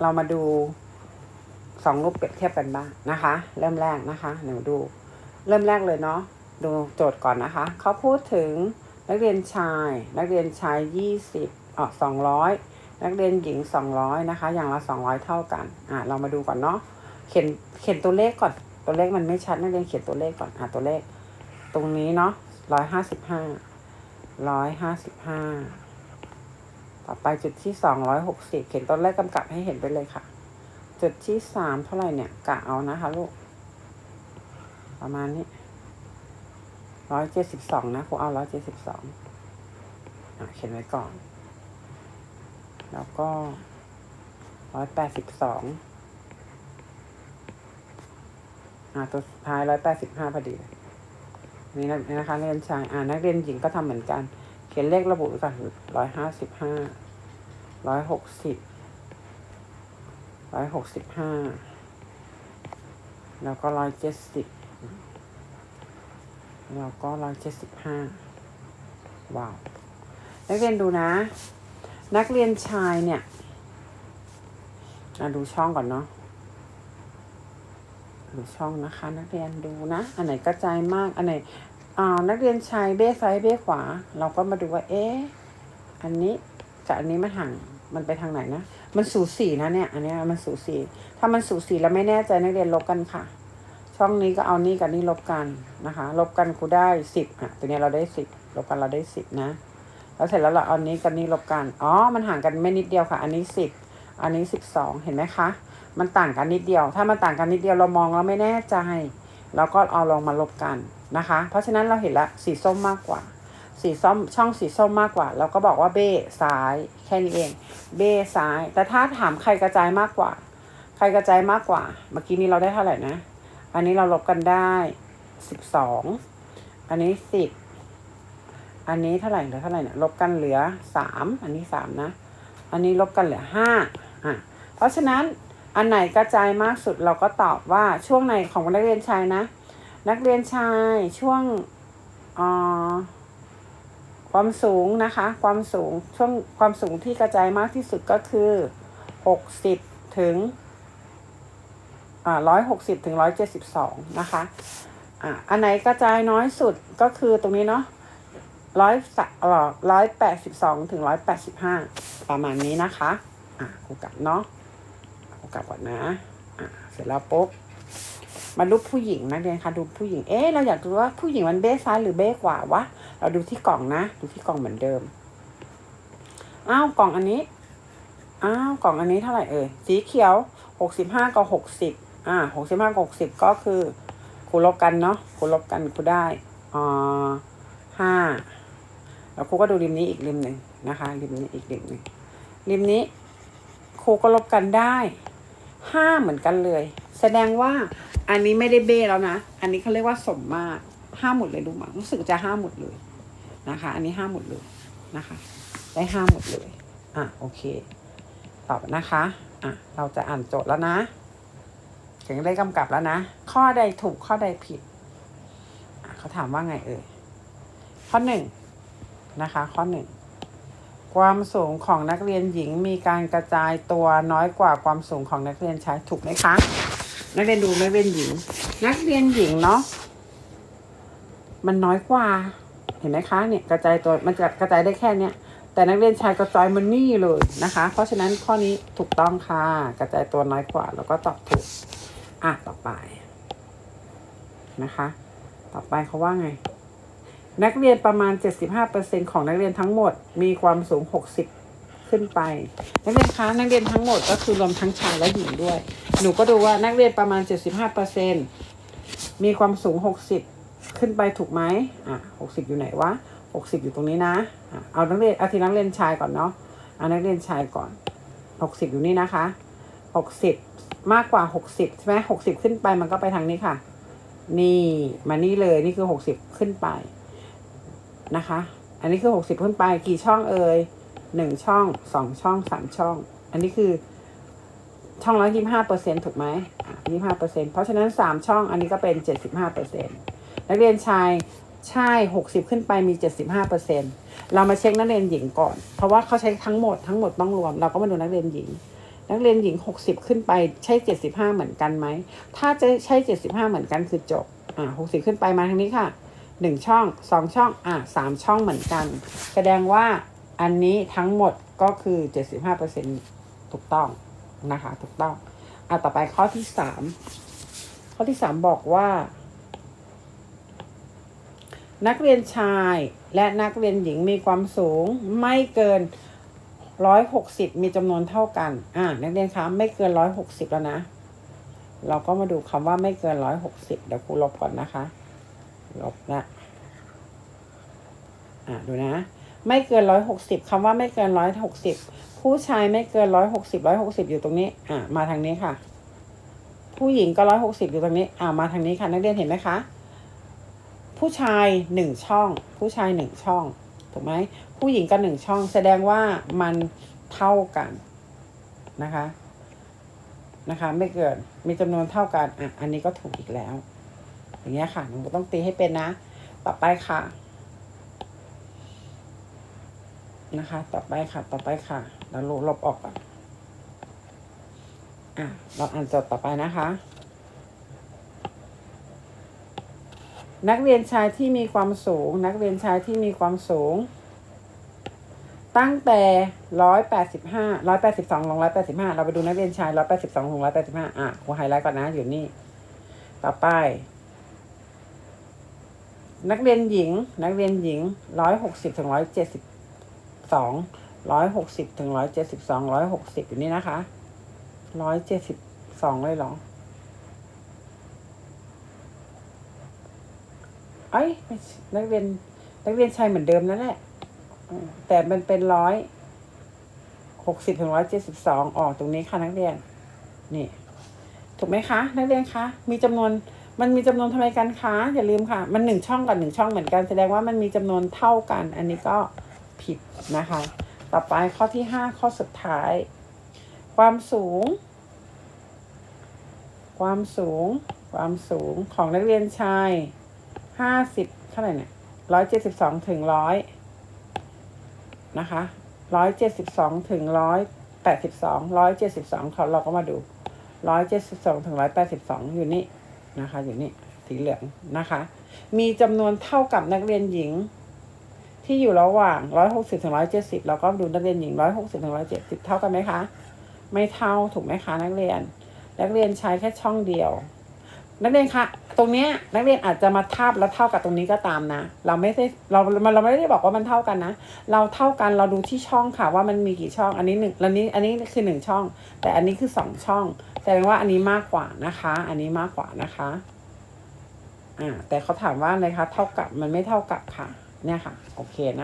เรามาดูสองรูปเปรียบเทียบกันบ้างนะคะ เริ่มแรกนะคะเดี๋ยวดู เริ่มแรกเลยเนาะดูโจทย์ก่อนนะคะเขาพูดถึงนักเรียนชาย นักเรียนชายยี่สิบอ๋อสองร้อยนักเรียนหญิงสองร้อยนะคะ อย่างละสองร้อยเท่ากันอะเรามาดูก่อนเนาะเขียนเขียนตัวเลขก่อนตัวเลขมันไม่ชัดนักเรียนเขียนตัวเลขก่อนอะตัวเลข ตรงนี้เนาะร้อยห้าสิบห้าร้อยห้าสิบห้า ต่อไปจุดที่สองร้อยหกสิบเขียนตัวเลขกำกับให้เห็นไปเลยค่ะ จุดที่สามเท่าไหร่เนี่ยกะเอานะคะลูก ประมาณนี้ร้อยเจ็ดสิบสองนะครูเอาร้อยเจ็ดสิบสองเขียนไว้ก่อน แล้วก็ร้อยแปดสิบสองอ่าตัวสุดท้ายร้อยแปดสิบห้าพอดีนี่นะนะคะนักเรียนชายอ่านักเรียนหญิงก็ทำเหมือนกัน เขียนเลขระบุไว้ก่อนร้อยห้าสิบห้าร้อยหกสิบร้อยหกสิบห้าแล้วก็ร้อยเจ็ดสิบแล้วก็ร้อยเจ็ดสิบห้าว้าวนักเรียนดูนะ นักเรียนชายเนี่ยดูช่องก่อนเนาะดูช่องนะคะ นักเรียนดูนะ อันไหนกระจายมาก อันไหน นักเรียนชายเบ้ซ้ายเบ้ขวา เราก็มาดูว่า เอ๊ะอันนี้กับอันนี้มันห่างมันไปทางไหนนะ มันสูสีนะเนี่ย อันนี้มันสูสีถ้ามันสูสีแล้วไม่แน่ใจนักเรียนลบกันค่ะ ช่องนี้ก็เอานี่กับนี่ลบกันนะคะ ลบกันครูได้สิบอะตัวนี้เราได้สิบลบกันเราได้สิบนะ แล้วเสร็จแล้วเราเอานี้กับนี่ลบกัน อ๋อ มันห่างกันไม่นิดเดียวค่ะ อันนี้สิบอันนี้สิบสองเห็นไหมคะ มันต่างกันนิดเดียว ถ้ามันต่างกันนิดเดียวเรามองแล้วไม่แน่ใจ เราก็เอาลองมาลบกัน นะคะ เพราะฉะนั้นเราเห็นละสีส้มมากกว่า สีส้มช่องสีส้มมากกว่า เราก็บอกว่าเบ้ซ้ายแค่นี้เอง เบ้ซ้าย แต่ถ้าถามใครกระจายมากกว่า ใครกระจายมากกว่า เมื่อกี้นี้เราได้เท่าไหร่นะ อันนี้เราลบกันได้สิบสองอันนี้สิบอันนี้เท่าไหร่เหลือเท่าไหร่เนี่ยลบกันเหลือสามอันนี้สามนะ อันนี้ลบกันเหลือห้าอะเพราะฉะนั้นอันไหนกระจายมากสุดเราก็ตอบว่าช่วงไหนของนักเรียนชายนะ นักเรียนชายช่วงอ่าความสูงนะคะ ความสูงช่วงความสูงที่กระจายมากที่สุดก็คือหกสิบถึงร้อยหกสิบถึงร้อยเจ็ดสิบสองนะคะอ่าอันไหนกระจายน้อยสุดก็คือตรงนี้เนาะร้อยสักร้อยแปดสิบสองถึงร้อยแปดสิบห้าประมาณนี้นะคะ อะครูกลับเนาะครูกลับก่อนนะ อะเสร็จแล้วปุ๊บ มาดูปผู้หญิงนักเรียนคะดูผู้หญิง เอ๊ะเราอยากดูว่าผู้หญิงมันเบ้ซ้ายหรือเบ้ขวาวะ เราดูที่กล่องนะ ดูที่กล่องเหมือนเดิม อ้าวกล่องอันนี้ อ้าวกล่องอันนี้เท่าไหร่เอ่ย สีเขียวหกสิบห้ากับหกสิบ อ่าหกสิบห้าหกสิบก็คือคูลบกันเนาะคูลบกันคูได้อ่าห้าแล้วครูก็ดูริมนี้อีกริมหนึ่งนะคะริมนี้อีกริมหนึ่งริมนี้ครูก็ลบกันได้ห้าเหมือนกันเลย แสดงว่าอันนี้ไม่ได้เบ้แล้วนะ อันนี้เขาเรียกว่าสมมาตรห้าหมดเลยดูมั้งรู้สึกจะห้าหมดเลยนะคะ อันนี้ห้าหมดเลยนะคะ ได้ห้าหมดเลย อะโอเค ตอบนะคะ อะ เราจะอ่านโจทย์แล้วนะถึงได้กำกับแล้วนะ ข้อใดถูกข้อใดผิดอะเขาถามว่าไงเอ่ย ข้อหนึ่งนะคะ ข้อหนึ่งความสูงของนักเรียนหญิงมีการกระจายตัวน้อยกว่าความสูงของนักเรียนชายถูกไหมคะ นักเรียนดูนักเรียนหญิง นักเรียนหญิงเนาะมันน้อยกว่า เห็นไหมคะเนี่ยกระจายตัวมันจะกระจายได้แค่เนี้ยแต่นักเรียนชายกระจายมันนี่เลยนะคะ เพราะฉะนั้นข้อนี้ถูกต้องค่ะ กระจายตัวน้อยกว่า แล้วก็ตอบถูก อะต่อไปนะคะ ต่อไปเขาว่าไง นักเรียนประมาณ 75%ของนักเรียนทั้งหมดมีความสูง 60 ขึ้นไป นักเรียนคะนักเรียนทั้งหมดก็คือรวมทั้งชายและหญิงด้วย หนูก็ดูว่านักเรียนประมาณ 75%มีความสูง 60 ขึ้นไปถูกไหมอะ60 อยู่ไหนวะ 60 อยู่ตรงนี้นะอะเอานักเรียนเอาทีนักเรียนชายก่อนเนาะเอานักเรียนชายก่อน 60 อยู่นี่นะคะ 60 มากกว่า 60 ใช่ไหม60 ขึ้นไปมันก็ไปทางนี้ค่ะ นี่มานี่เลยนี่คือ 60 ขึ้นไปนะคะ อันนี้คือ 60 ขึ้นไปกี่ช่องเอ่ย หนึ่งช่องสองช่องสามช่อง อันนี้คือช่องละยี่ห้าเปอร์เซ็นถูกไหมยี่ห้าเปอร์เซ็นเพราะฉะนั้นสามช่องอันนี้ก็เป็นเจ็ดสิบห้าเปอร์เซ็นนักเรียนชายใช่หกสิบขึ้นไปมีเจ็ดสิบห้าเปอร์เซ็นเรามาเช็คนักเรียนหญิงก่อน เพราะว่าเขาใช้ทั้งหมดทั้งหมดต้องรวม เราก็มาดูนักเรียนหญิง นักเรียนหญิงหกสิบขึ้นไปใช่เจ็ดสิบห้าเหมือนกันไหม ถ้าจะใช่เจ็ดสิบห้าเหมือนกันคือจบ อ่าหกสิบขึ้นไปมาทางนี้ค่ะหนึ่งช่องสองช่อง อ่าสามช่องเหมือนกัน แสดงว่า อันนี้ทั้งหมดก็คือเจ็ดสิบห้าเปอร์เซ็นถูกต้องนะคะถูกต้องอ่าต่อไปข้อที่สามข้อที่สามบอกว่า นักเรียนชายและนักเรียนหญิงมีความสูงไม่เกินร้อยหกสิบมีจำนวนเท่ากัน อ่า นักเรียนคะไม่เกินร้อยหกสิบแล้วนะ เราก็มาดูคำว่าไม่เกินร้อยหกสิบเดี๋ยวครูลบก่อนนะคะ ลบนะ อ่าดูนะ ไม่เกินร้อยหกสิบคำว่าไม่เกินร้อยหกสิบผู้ชายไม่เกินร้อยหกสิบร้อยหกสิบอยู่ตรงนี้ อ่ามาทางนี้ค่ะ ผู้หญิงก็ร้อยหกสิบอยู่ตรงนี้ อ่ามาทางนี้ค่ะ นักเรียนเห็นไหมคะ ผู้ชายหนึ่งช่อง ผู้ชายหนึ่งช่องถูกไหมผู้หญิงก็หนึ่งช่อง แสดงว่ามันเท่ากันนะคะ นะคะ ไม่เกินมีจำนวนเท่ากันอะอันนี้ก็ถูกอีกแล้ว อย่างเงี้ยค่ะหนูต้องตีให้เป็นนะ ต่อไปค่ะ นะคะ ต่อไปค่ะ ต่อไปค่ะ เราลบลบออกก่อนอะ เราอ่านจทย์ต่อไปนะคะ นักเรียนชายที่มีความสูง นักเรียนชายที่มีความสูง ตั้งแต่ร้อยแปดสิบห้าร้อยแปดสิบสองลงร้อยแปดสิบห้าเราไปดูนักเรียนชายร้อยแปดสิบสองลงร้อยแปดสิบห้าอะครูไฮไลท์ก่อนนะอยู่นี่ ต่อไป นักเรียนหญิง นักเรียนหญิงร้อยหกสิบถึงร้อยเจ็ดสิบ สองร้อยหกสิบถึงร้อยเจ็ดสิบสองร้อยหกสิบอยู่นี่นะคะร้อยเจ็ดสิบสองเลยเหรอเอ้นักเรียนนักเรียนชายเหมือนเดิมนั่นแหละแต่มันเป็นร้อยหกสิบถึงร้อยเจ็ดสิบสองออกตรงนี้ค่ะนักเรียน นี่ ถูกไหมคะ นักเรียนคะ มีจำนวนมันมีจำนวนทำไมกันคะอย่าลืมค่ะ มันหนึ่งช่องกับหนึ่งช่องเหมือนกันแสดงว่ามันมีจำนวนเท่ากัน อันนี้ก็ ผิดนะคะ ต่อไปข้อที่ห้าข้อสุดท้าย ความสูง ความสูง ความสูงของนักเรียนชายห้าสิบเท่าไหร่เนี่ยร้อยเจ็ดสิบสองถึงร้อยนะคะร้อยเจ็ดสิบสองถึงร้อยแปดสิบสองร้อยเจ็ดสิบสองเขาเราก็มาดูร้อยเจ็ดสิบสองถึงร้อยแปดสิบสองอยู่นี่นะคะ อยู่นี่สีเหลืองนะคะ มีจำนวนเท่ากับนักเรียนหญิง ที่อยู่ระหว่างร้อยหกสิบถึงร้อยเจ็ดสิบเราก็ดูนักเรียนหญิงร้อยหกสิบถึงร้อยเจ็ดสิบเท่ากันไหมคะ ไม่เท่าถูกไหมคะนักเรียน นักเรียนใช้แค่ช่องเดียว นักเรียนคะ ตรงเนี้ยนักเรียนอาจจะมาทาบแล้วเท่ากับตรงนี้ก็ตามนะ เราไม่ได้เราเราไม่ได้บอกว่ามันเท่ากันนะ เราเท่ากันเราดูที่ช่องค่ะว่ามันมีกี่ช่อง อันนี้หนึ่งอันนี้อันนี้คือหนึ่งช่อง แต่อันนี้คือสองช่องแสดงว่าอันนี้มากกว่านะคะ อันนี้มากกว่านะคะ อ่า แต่เขาถามว่าอะไรคะ เท่ากับมันไม่เท่ากับค่ะ เนี่ยค่ะ โอเคนะ